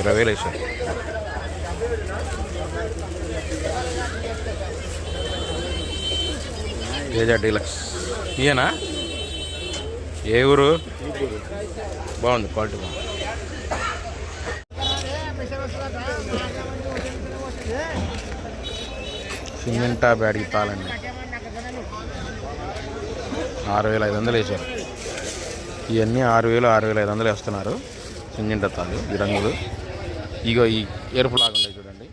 ఇరవై వేలు వేసారు తేజ డీలక్స్ ఈయనా ఏ ఊరు బాగుంది క్వాలిటీ బాగుంది సిమెంటా బ్యాడ్కి తాళండి ఆరు వేల ఐదు వందలు వేసారు ఇవన్నీ ఆరు వేలు ఆరు వేల ఐదు వందలు వేస్తున్నారు. సిమెంటా తాళ్ళు ఈ రంగులు. ఇగో ఈ ఎరుపు లాగా ఉన్నాయి చూడండి.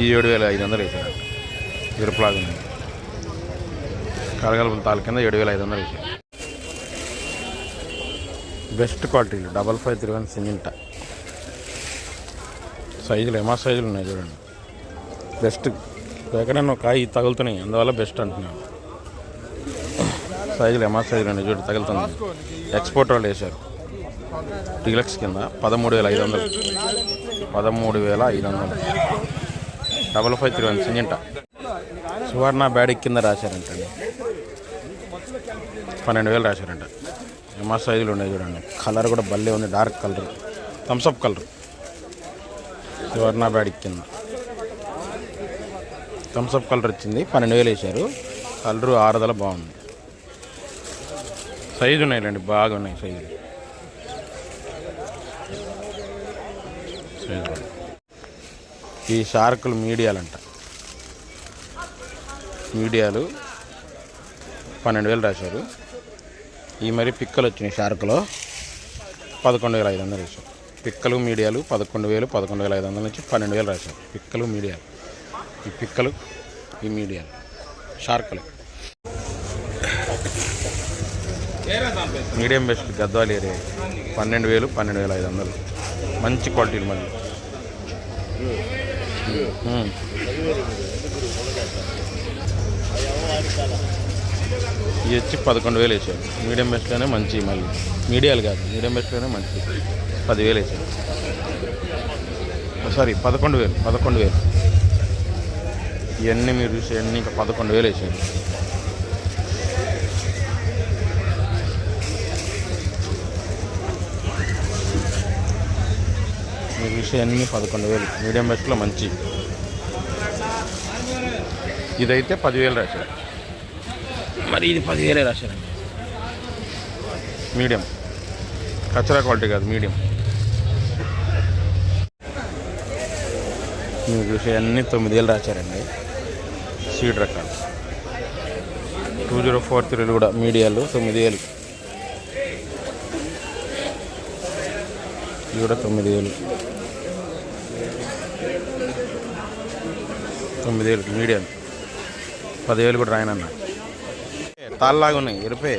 ఈ ఏడు వేల ఐదు వందలు వేసారు. ఎరుపు లాగా ఉంది కలగలుపుల తాల కింద ఏడు వేల ఐదు వందలు వేసాడు బెస్ట్ క్వాలిటీలు. Double five three one cement. సైజులు ఏమా సైజులు ఉన్నాయి చూడండి. బెస్ట్. ఎక్కడైనా కాయ తగులుతున్నాయి. అందువల్ల బెస్ట్ అంటున్నాను. సైజులు ఏమా సైజులు ఉన్నాయి చూడు తగులుతుంది ఎక్స్పోర్ట్ వాళ్ళు వేశారు. డీలక్స్ కింద పదమూడు వేల ఐదు వందలు. పదమూడు వేల ఐదు వందలు. Double five three one cement Suvarna Byadgi కింద రాశారంటండి పన్నెండు వేలు రాశారంట. ఏమా సైజులు ఉన్నాయి చూడండి. కలర్ కూడా భలే ఉంది. Dark colour. Thums Up colour. Suvarna Byadgi కింద. థమ్స్అప్ కలర్ వచ్చింది. పన్నెండు వేలు వేశారు. కలరు ఆరుదల బాగుంది. సైజు ఉన్నాయిలేండి రండి బాగున్నాయి సైజులు. ఈ షార్కులు మీడియాలంట. మీడియాలు పన్నెండు వేలు రాశారు. ఈ మరి పిక్కలు వచ్చినాయి షార్కులో. పదకొండు వేల ఐదు వందలు వేశారు పిక్కలు మీడియాలు పదకొండు వేలు పదకొండు వేల ఐదు వందల నుంచి పన్నెండు వేలు రాశారు. పిక్కలు మీడియాలు. ఈ పిక్కలు ఈ మీడియాలు. షార్కులు. మీడియం బెస్ట్ గద్వాల ఏరియా పన్నెండు వేలు పన్నెండు వేల ఐదు వందలు. మంచి క్వాలిటీలు మళ్ళీ. ఇది వచ్చి పదకొండు వేలు వేసాడు మీడియం బెస్ట్లోనే మంచి మళ్ళీ. మీడియాలు కాదు మీడియం బెస్ట్లోనే మంచి. పదివేలు వేసాడు సారీ పదకొండు వేలు పదకొండు వేలు. ఇవన్నీ మీరు చూసి అన్నీ ఇంకా పదకొండు వేలు వేసాడు మీరు చూసి అన్నీ పదకొండు వేలు. మీడియం బెస్ట్లో మంచి. ఇదైతే పదివేలు రాశారు. మరి ఇది పదివేలే రాశారండి. మీడియం. కచరా క్వాలిటీ కాదు మీడియం. మీరు చూసే అన్ని తొమ్మిది వేలు రాశారండి. సీడ్ రకాలు. టూ జీరో ఫోర్ త్రీలు కూడా మీడియాలు తొమ్మిది వేలు ఇవి కూడా తొమ్మిది వేలు తొమ్మిది వేలు మీడియం పదివేలు కూడా రాయనన్నా. తాళ్ళలాగా ఉన్నాయి ఎరుపే.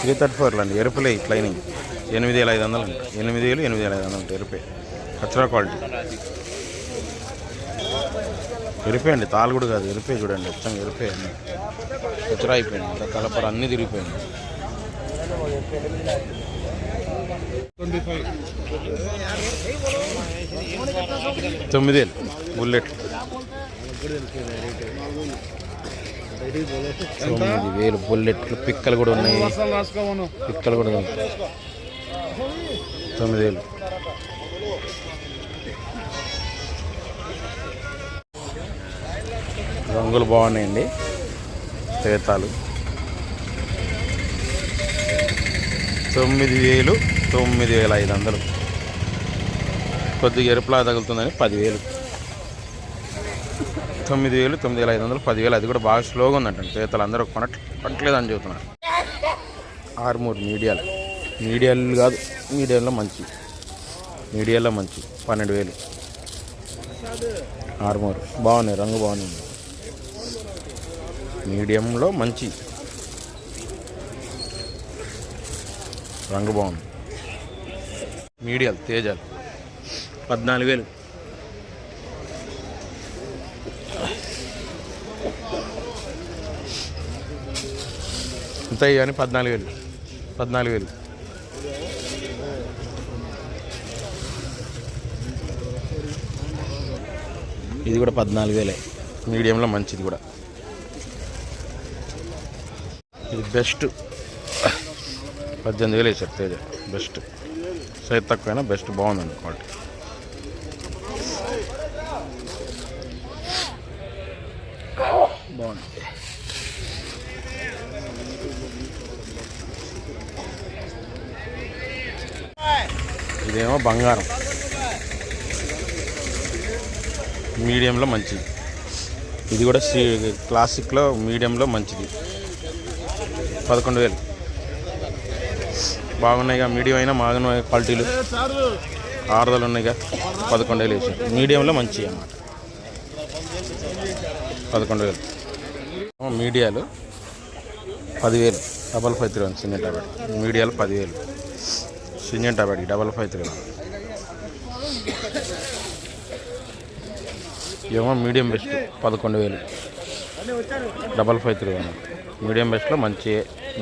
త్రీ థర్టీ ఫోర్లు అండి ఎరుపులే ఇట్లయినాయి ఎనిమిది వేల ఐదు వందలు అండి. ఎనిమిది వేలు ఎనిమిది వేల ఐదు వందలు అంటే ఎరుపే. కచరా క్వాలిటీ. ఎరిపే అండి తాళ్ళు కూడా కాదు ఎరిపే చూడండి మొత్తం ఎరిపే అండి. కచరా అయిపోయింది ఇంకా కలపర అన్నీ తిరిగిపోయింది తొమ్మిది వేలు బుల్లెట్ తొమ్మిది వేలు బుల్లెట్లు పిక్కలు కూడా ఉన్నాయి. పిక్కలు కూడా తొమ్మిది వేలు. రంగులు బాగున్నాయండి. తేతాలు తొమ్మిది వేలు తొమ్మిది వేల ఐదు వందలు. కొద్దిగా ఎరుపులా తగులుతుందని పదివేలు. తొమ్మిది వేలు తొమ్మిది వేల ఐదు వందలు పదివేలు అది కూడా బాగా స్లోగా ఉందంట చేతలు అందరూ కొనట్ కొనట్లేదని చెబుతున్నారు. ఆరుమూరు మీడియాలు. మీడియాలు కాదు మీడియాలో మంచి. మీడియాలో మంచి. పన్నెండు వేలు. ఆరుమూరు. బాగున్నాయి రంగు బాగున్నాయి. మీడియంలో మంచి. రంగు బాగుంది. మీడియాలు తేజాలు. పద్నాలుగు వేలు. ఎంత కానీ పద్నాలుగు వేలు. పద్నాలుగు వేలు. ఇది కూడా పద్నాలుగు వేలే. మీడియంలో మంచిది కూడా. ఇది బెస్ట్. పద్దెనిమిది వేలు వేసారు తేజ. బెస్ట్. సైజ్ తక్కువైనా బెస్ట్ బాగుందండి క్వాలిటీ. బాగుంది. ఇదేమో బంగారం. మీడియంలో మంచిది. ఇది కూడా సి క్లాసిక్లో మీడియంలో మంచిది. పదకొండు వేలు. బాగున్నాయిగా మీడియం అయినా మాగిన క్వాలిటీలు. ఆరుదలు ఉన్నాయిగా పదకొండు వేలు వేసి మీడియంలో మంచి అన్నమాట. పదకొండు వేలు. మీడియాలు పదివేలు. Double five three one cement మీడియాలు పదివేలు. Cement tablet double five three ఏమో మీడియం బెస్ట్ పదకొండు వేలు. Double five three one medium బెస్ట్లో మంచి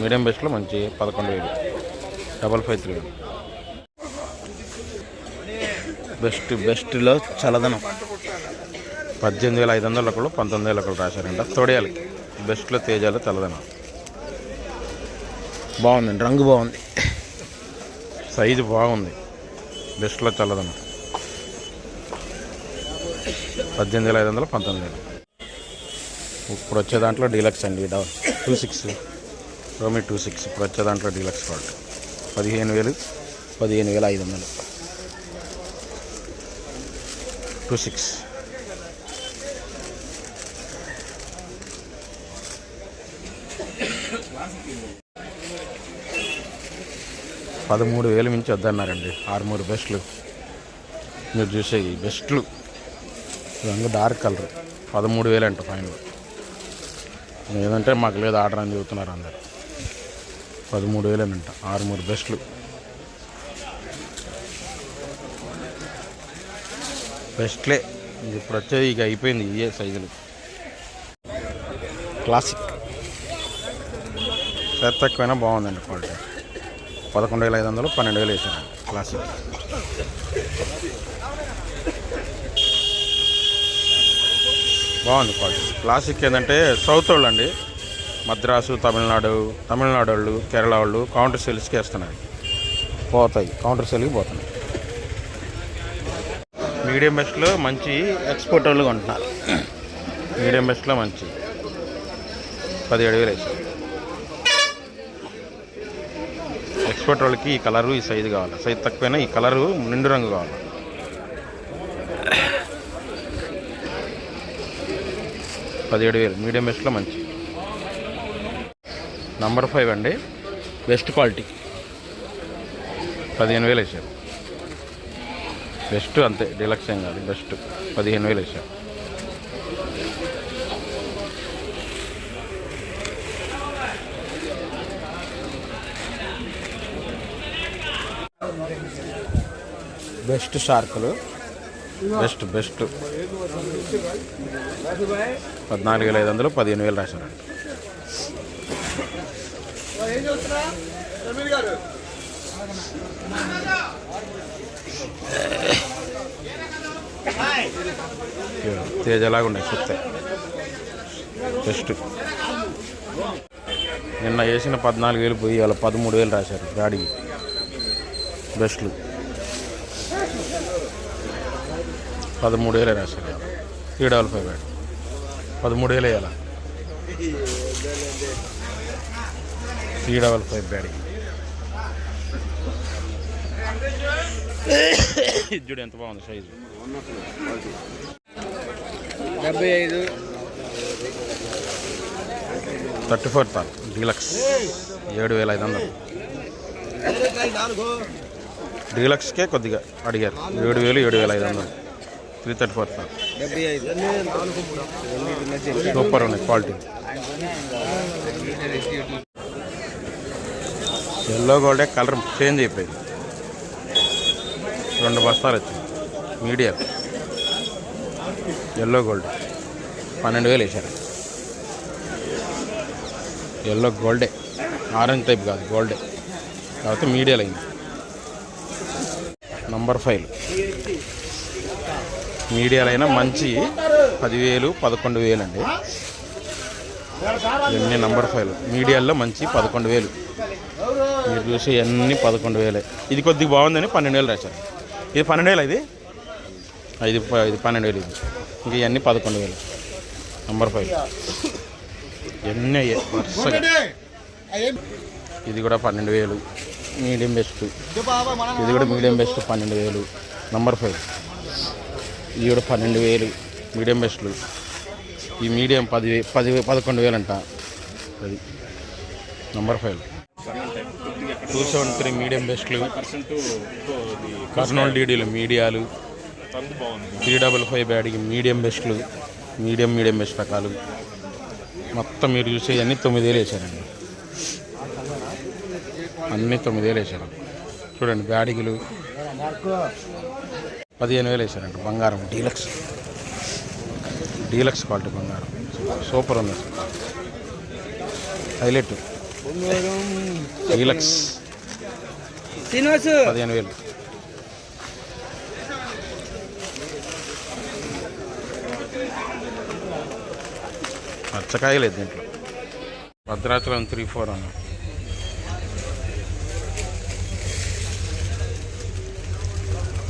మీడియం బెస్ట్లో మంచి పదకొండు వేలు. Double five three one best బెస్ట్లో చలదనం. పద్దెనిమిది వేల ఐదు వందల ఒకళ్ళు పంతొమ్మిది వేల ఒకళ్ళు రాశారంట తొడయాలకి. బెస్ట్లో తేజాలు చల్లదనం బాగుందండి రంగు బాగుంది. సైజు బాగుంది. బెస్ట్లో చల్లదన్న పద్దెనిమిది వేల ఐదు వందల పంతొమ్మిది వేలు. ఇప్పుడు వచ్చే దాంట్లో డీలక్స్ అండి. Two six. రోమి two six. ఇప్పుడు వచ్చే దాంట్లో డీలక్స్ క్వాలిటీ పదిహేను వేలు పదిహేను వేల ఐదు వందలు. Two six. పదమూడు వేలు మించి వద్దన్నారండి. ఆరుమూరు బెస్ట్లు. మీరు చూసే ఈ బెస్ట్లు. రంగు డార్క్ కలర్. పదమూడు వేలు అంట ఫైనల్ ఏదంటే మాకు లేదు ఆర్డర్ అని చెబుతున్నారు అందరు. పదమూడు వేలేనంట. ఆరుమూరు బెస్ట్లు. బెస్ట్లే. ఇప్పుడు వచ్చేది ఇక అయిపోయింది ఇయే సైజులు. క్లాసిక్. సైజ్ తక్కువైనా బాగుందండి క్వాలిటీ. పదకొండు వేల ఐదు వందలు పన్నెండు వేలు వేసాను క్లాసిక్ బాగుంది క్వాలిటీ క్లాసిక్ ఏంటంటే సౌత్ వాళ్ళు అండి. మద్రాసు తమిళనాడు తమిళనాడు వాళ్ళు కేరళ వాళ్ళు కౌంటర్ సేల్స్కి వేస్తున్నారు. పోతాయి. కౌంటర్ సేల్కి పోతున్నాయి. మీడియం బెస్ట్లో మంచి ఎక్స్పోర్ట్ వాళ్ళు కొంటున్నారు. మీడియం బెస్ట్లో మంచి. పదిహేడు వేలు వేసారు ఎక్స్పోర్ట్ వాళ్ళకి ఈ కలరు ఈ సైజు కావాలి. సైజు తక్కువైనా ఈ కలరు నిండు రంగు కావాలి. పదిహేడు వేలు. మీడియం బెస్ట్లో మంచి. నంబర్ ఫైవ్ అండి. బెస్ట్ క్వాలిటీ పదిహేను వేలు వేసారు. బెస్ట్ అంతే. డిలక్స్ ఏం కాదు. బెస్ట్ పదిహేను వేలు వేసారు. బెస్ట్ షార్కులు. Best best. పద్నాలుగు వేల ఐదు వందలు పదిహేను వేలు రాశారండి తేజలాగా ఉన్నాయి చూస్తే బెస్ట్. నిన్న వేసిన పద్నాలుగు వేలు పోయి వాళ్ళ పదమూడు వేలు రాశారు. గాడికి బెస్ట్లు. పదమూడు వేలే రాశారు త్రీ డబల్ ఫైవ్ బ్యాడ్ పదమూడు వేలు వేయాల త్రీ డబల్ ఫైవ్ బ్యాడ్. ఇది చూడు ఎంత బాగుంది సైజు డెబ్బై ఐదు. థర్టీ ఫోర్ తాల్ డీలక్స్. ఏడు వేల ఐదు వందలు. డీలక్స్కే కొద్దిగా అడిగారు. ఏడు వేలు ఏడు వేల ఐదు వందలు. త్రీ థర్టీ ఫోర్ మధ్య సూపర్ ఉన్నాయి క్వాలిటీ. ఎల్లో గోల్డే కలర్ చేంజ్ అయిపోయింది. రెండు బస్తాలు వచ్చింది మీడియం. Yellow gold. పన్నెండు వేలు వేశారు. ఎల్లో గోల్డే. ఆరెంజ్ టైప్ కాదు గోల్డే. కాబట్టి మీడియాలో అయింది నంబర్ ఫైవ్. మీడియాలో అయినా మంచి పదివేలు పదకొండు వేలు అండి ఇవన్నీ నంబర్ ఫైవ్ మీడియాల్లో మంచి పదకొండు వేలు. మీరు చూసి అన్నీ పదకొండు వేలే. ఇది కొద్దిగా బాగుందని పన్నెండు వేలు రాశారు. ఇది పన్నెండు వేలు ఇది? ఆ, ఇది పన్నెండు వేలు ఇది. ఇంక ఇవన్నీ పదకొండు వేలు. నంబర్ ఫైవ్ ఇవన్నీ అయ్యాయి వరుసగా. ఇది కూడా పన్నెండు వేలు. మీడియం బెస్ట్ ఇది కూడా మీడియం బెస్ట్ పన్నెండు వేలు. నంబర్ ఫైవ్ ఇది కూడా పన్నెండు వేలు. మీడియం బెస్ట్లు. ఈ మీడియం పది పది పదకొండు వేలు అంట అది number five. Two seven three medium బెస్ట్లు. కర్నూలు డీడీలు మీడియాలు. త్రీ డబల్ ఫైవ్ బ్యాడ్కి మీడియం బెస్ట్లు. మీడియం మీడియం బెస్ట్ రకాలు. మొత్తం మీరు చూసే అన్నీ తొమ్మిది వేలు వేసారండి. అన్నీ తొమ్మిది వేలు వేసారు. చూడండి బ్యాడిగులు. పదిహేను వేలు వేసారంట. బంగారం డీలక్స్. డీలక్స్ క్వాలిటీ బంగారం. సూపర్ ఉంది. హైలైట్. డీలక్స్. పదిహేను వేలు. పచ్చకాయ లేదు దీంట్లో. భద్రాచలం త్రీ ఫోర్ అన్న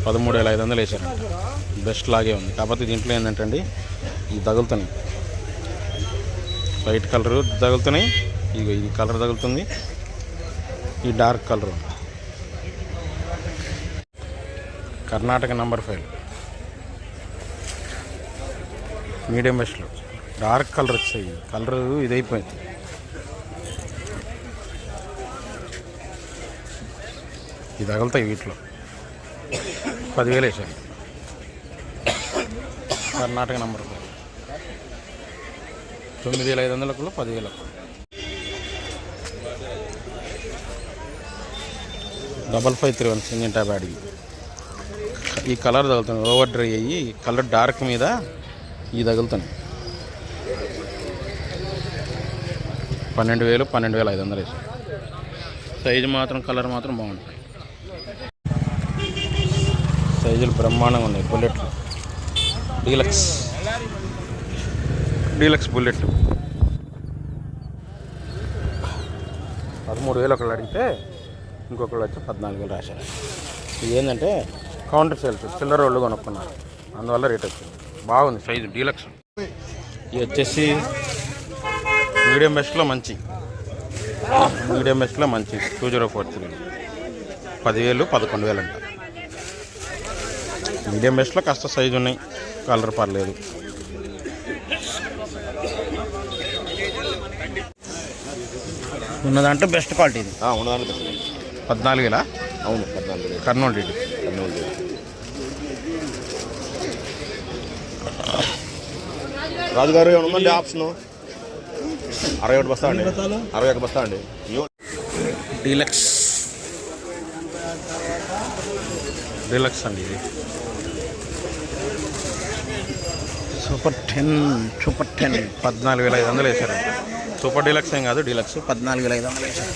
పదమూడు వేల ఐదు వందలు వేసారంట బెస్ట్ లాగే ఉంది. కాకపోతే దీంట్లో ఏంటంటే అండి ఇవి తగులుతున్నాయి. White colour తగులుతున్నాయి. ఇగో ఈ కలర్ తగులుతుంది. ఈ dark colour. Karnataka number five. Medium బెస్ట్లో. Dark colour వచ్చాయి. కలర్ ఇదైపోయింది. ఇది తగులుతాయి వీటిలో. పదివేలు వేసాను కర్ణాటక నంబర్ తొమ్మిది వేల ఐదు వందలకు పదివేలకు. Double five three one single tab ఈ కలర్ తగులుతుంది ఓవర్ డ్రై అయ్యి కలర్ డార్క్ మీద ఈ తగులుతుంది పన్నెండు వేలు పన్నెండు వేల ఐదు వందలు వేసి. సైజు మాత్రం కలర్ మాత్రం బాగుంటాయి సైజులు బ్రహ్మాండంగా ఉన్నాయి బుల్లెట్లు. డీలక్స్. Deluxe bullet. పదమూడు వేలు ఒకళ్ళు అడిగితే ఇంకొకళ్ళు వచ్చి పద్నాలుగు వేలు రాశారు. ఇది ఏంటంటే కౌంటర్ సేల్స్ చిల్లర వాళ్ళు కొనుక్కున్నారు. అందువల్ల రేట్ వచ్చింది. బాగుంది సైజు డీలక్స్. ఇది వచ్చేసి మీడియం బెస్ట్లో మంచి. మీడియం బెస్ట్లో మంచి. టూ జీరో ఫోర్ త్రీ పదివేలు పదకొండు వేలు అంట మీడియం బెస్ట్లో కాస్త సైజు ఉన్నాయి. కలర్ పర్లేదు. ఉన్నదంటే బెస్ట్ క్వాలిటీ ఇది. ఉన్నదానికి పద్నాలుగు వేలా అవును పద్నాలుగు కర్నూలు డీడీ పద్నాలుగు వేలు రాజుగారు ఏమైనా ఉందండి ఆప్షన్ అరవై ఒకటి బస్తా అండి. అరవై ఒకటి బస్తా అండి. డీలక్స్. డీలక్స్ అండి ఇది. Super ten super ten. పద్నాలుగు వేల ఐదు వందలు వేశారు. సూపర్ డీలక్స్ ఏం కాదు డీలక్స్. పద్నాలుగు వేల ఐదు వందలు వేశారు.